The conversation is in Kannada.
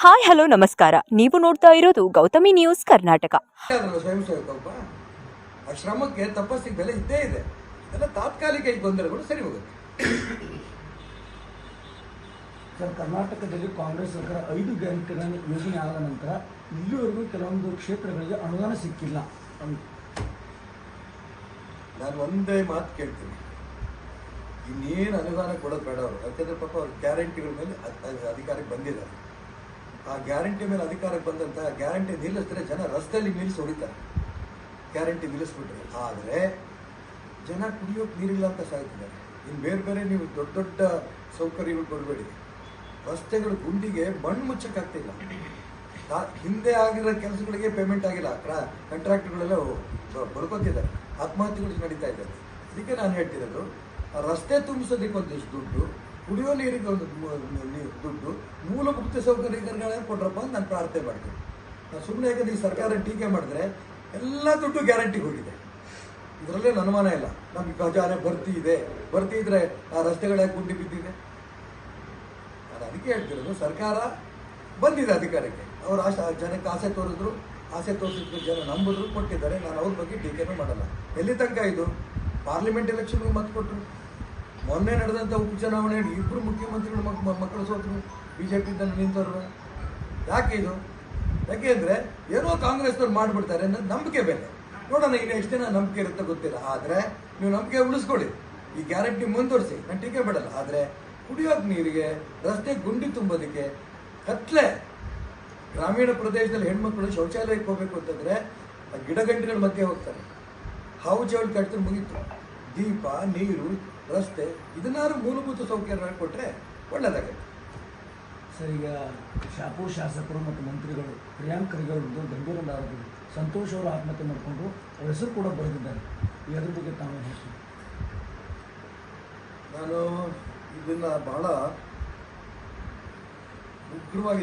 ಹಾಯ್ ಹಲೋ ನಮಸ್ಕಾರ. ನೀವು ನೋಡ್ತಾ ಇರೋದು ಗೌತಮಿ ನ್ಯೂಸ್ ಕರ್ನಾಟಕ. ಅದಲ್ಲ ಸ್ವಯಂ ಸೇವಕ ಆ ಶ್ರಮಕ್ಕೆ ತಪಸ್ಸಿಗೆ ಬೆಲೆ ಇದ್ದೇ ಇದೆ. ಎಲ್ಲ ತಾತ್ಕಾಲಿಕ ಈ ಗೊಂದಲಗಳು ಸರಿ ಹೋಗುತ್ತೆ. ಸರ್ ಕರ್ನಾಟಕದಲ್ಲಿ ಕಾಂಗ್ರೆಸ್ ಸರ್ಕಾರ ಐದು ಬ್ಯಾಂಕ್ಗಳ ಯೋಜನೆ ಆದ ನಂತರ ಇಲ್ಲಿವರೆಗೂ ಕೆಲವೊಂದು ಕ್ಷೇತ್ರಗಳಿಗೆ ಅನುದಾನ ಸಿಕ್ಕಿಲ್ಲ. ನಾನು ಒಂದೇ ಮಾತು ಕೇಳ್ತೀನಿ. ಇನ್ನೇನು ಅನುದಾನ ಕೊಡೋದು ಬೇಡ ಅವರು. ಯಾಕಂದ್ರೆ ಪಾಪ ಅವ್ರ ಗ್ಯಾರಂಟಿಗಳ ಮೇಲೆ ಅಧಿಕಾರಕ್ಕೆ ಬಂದಿದ್ದಾರೆ. ಆ ಗ್ಯಾರಂಟಿ ಮೇಲೆ ಅಧಿಕಾರಕ್ಕೆ ಬಂದಂತಹ ಗ್ಯಾರಂಟಿ ನಿಲ್ಲಿಸಿದ್ರೆ ಜನ ರಸ್ತೆಯಲ್ಲಿ ನಿಲ್ಲಿಸಿ ಹೊಡಿತಾರೆ ಗ್ಯಾರಂಟಿ ನಿಲ್ಲಿಸ್ಬಿಟ್ರೆ. ಆದರೆ ಜನ ಕುಡಿಯೋಕೆ ನೀರಿಲ್ಲ ಅಂತ ಸಾಯ್ತಿದ್ದಾರೆ. ಇನ್ನು ಬೇರೆ ಬೇರೆ ನೀವು ದೊಡ್ಡ ದೊಡ್ಡ ಸೌಕರ್ಯಗಳು ಕೊಡಬೇಡಿ ರಸ್ತೆಗಳು ಗುಂಡಿಗೆ ಮಣ್ಣು ಮುಚ್ಚಕ್ಕಾಗ್ತಿಲ್ಲ. ಹಿಂದೆ ಆಗಿರೋ ಕೆಲಸಗಳಿಗೆ ಪೇಮೆಂಟ್ ಆಗಿಲ್ಲ. ಕಾಂಟ್ರಾಕ್ಟ್ಗಳೆಲ್ಲ ಬಡ್ಕೊತಿದ್ದಾರೆ. ಆತ್ಮಹತ್ಯೆಗಳು ನಡೀತಾ ಇದ್ದಾರೆ ಅದಕ್ಕೆ ನಾನು ಹೇಳ್ತಿರೋದು ರಸ್ತೆ ತುಂಬಿಸೋದಕ್ಕೆ ಒಂದಿಷ್ಟು ದುಡ್ಡು ಕುಡಿಯೋ ನೀರಿಗೆ ಒಂದು ದುಡ್ಡು ಮೂಲಭೂತ ಸೌಕರ್ಯಗಳನ್ನ ಕೊಟ್ರಪ್ಪ ಅಂತ ನಾನು ಪ್ರಾರ್ಥನೆ ಮಾಡ್ತೀನಿ. ನಾನು ಸುಮ್ಮನೆ ಯಾಕಂದ್ರೆ ಈ ಸರ್ಕಾರ ಟೀಕೆ ಮಾಡಿದ್ರೆ ಎಲ್ಲ ದುಡ್ಡು ಗ್ಯಾರಂಟಿ ಹೋಗಿದೆ. ಇದರಲ್ಲೇ ಅನುಮಾನ ಇಲ್ಲ ನಮಗೆ ಖಜಾನೆ ಭರ್ತಿ ಇದೆ. ಭರ್ತಿ ಇದ್ರೆ ಆ ರಸ್ತೆಗಳ ಗುಂಡಿ ಬಿದ್ದಿದೆ. ನಾನು ಅದಕ್ಕೆ ಹೇಳ್ತಿರೋದು, ಸರ್ಕಾರ ಬಂದಿದೆ ಅಧಿಕಾರಕ್ಕೆ. ಅವರು ಆಶೆ ಜನಕ್ಕೆ ಆಸೆ ತೋರಿದ್ರು, ಆಸೆ ತೋರಿಸಿದ್ರು, ಜನ ನಂಬಿದ್ರು, ಕೊಟ್ಟಿದ್ದಾರೆ. ನಾನು ಅವ್ರ ಬಗ್ಗೆ ಟೀಕೆನೂ ಮಾಡಲ್ಲ. ಎಲ್ಲಿ ತನಕ ಇದು? ಪಾರ್ಲಿಮೆಂಟ್ ಎಲೆಕ್ಷನ್ಗೂ ಮತ ಕೊಟ್ಟರು. ಮೊನ್ನೆ ನಡೆದಂಥ ಉಪಚುನಾವಣೆಯಲ್ಲಿ ಇಬ್ಬರು ಮುಖ್ಯಮಂತ್ರಿಗಳು ಮಕ್ ಮಕ್ಕಳು ಸೋತರು. ಬಿ ಜೆ ಪಿ ತಂದು ನಿಂತವರು ಯಾಕೆ ಇದು? ಯಾಕೆ ಅಂದರೆ ಏನೋ ಕಾಂಗ್ರೆಸ್ನವ್ರು ಮಾಡಿಬಿಡ್ತಾರೆ ಅನ್ನೋದು ನಂಬಿಕೆ ಬೇರೆ. ನೋಡೋಣ ಇನ್ನು ಎಷ್ಟು ದಿನ ನಂಬಿಕೆ ಇರುತ್ತೆ ಗೊತ್ತಿಲ್ಲ. ಆದರೆ ನೀವು ನಂಬಿಕೆ ಉಳಿಸ್ಕೊಳ್ಳಿ. ಈ ಗ್ಯಾರಂಟಿ ಮುಂದುವರಿಸಿ. ನಾನು ಟೀಕೆ ಬಿಡಲ್ಲ ಆದರೆ ಕುಡಿಯೋಕೆ ನೀರಿಗೆ, ರಸ್ತೆ ಗುಂಡಿ ತುಂಬೋದಕ್ಕೆ ಕತ್ಲೆ. ಗ್ರಾಮೀಣ ಪ್ರದೇಶದಲ್ಲಿ ಹೆಣ್ಮಕ್ಳು ಶೌಚಾಲಯಕ್ಕೆ ಹೋಗಬೇಕು ಅಂತಂದರೆ ಗಿಡಗಂಟಿಗಳ ಮಧ್ಯೆ ಹೋಗ್ತಾರೆ. ಹಾವು ಚೌಳಿ ಕಟ್ಟಿದ್ರೆ ಮುಗೀತು. ದೀಪ ನೀರು ರಸ್ತೆ ಇದನ್ನಾರು ಮೂಲಭೂತ ಸೌಕರ್ಯ ಕೊಟ್ಟರೆ ಒಳ್ಳೆಯದಾಗುತ್ತೆ ಸರ್ ಈಗ ಶಾಪೂರ್ ಶಾಸಕರು ಮತ್ತು ಮಂತ್ರಿಗಳು ಪ್ರಿಯಾಂಕ್ ಖರ್ಗೆ ಅವರದ್ದು ಗಂಭೀರ ಆರೋಪ ಸಂತೋಷ್ ಅವರು ಆತ್ಮಹತ್ಯೆ ಮಾಡಿಕೊಂಡು ಅವ್ರ ಹೆಸರು ಕೂಡ ಬರೆದಿದ್ದಾರೆ. ಅದ್ರ ಬಗ್ಗೆ ತಾವು ಹೇಳ್ತೀನಿ ನಾನು ಇದನ್ನು ಬಹಳ ಉಗ್ರವಾಗಿ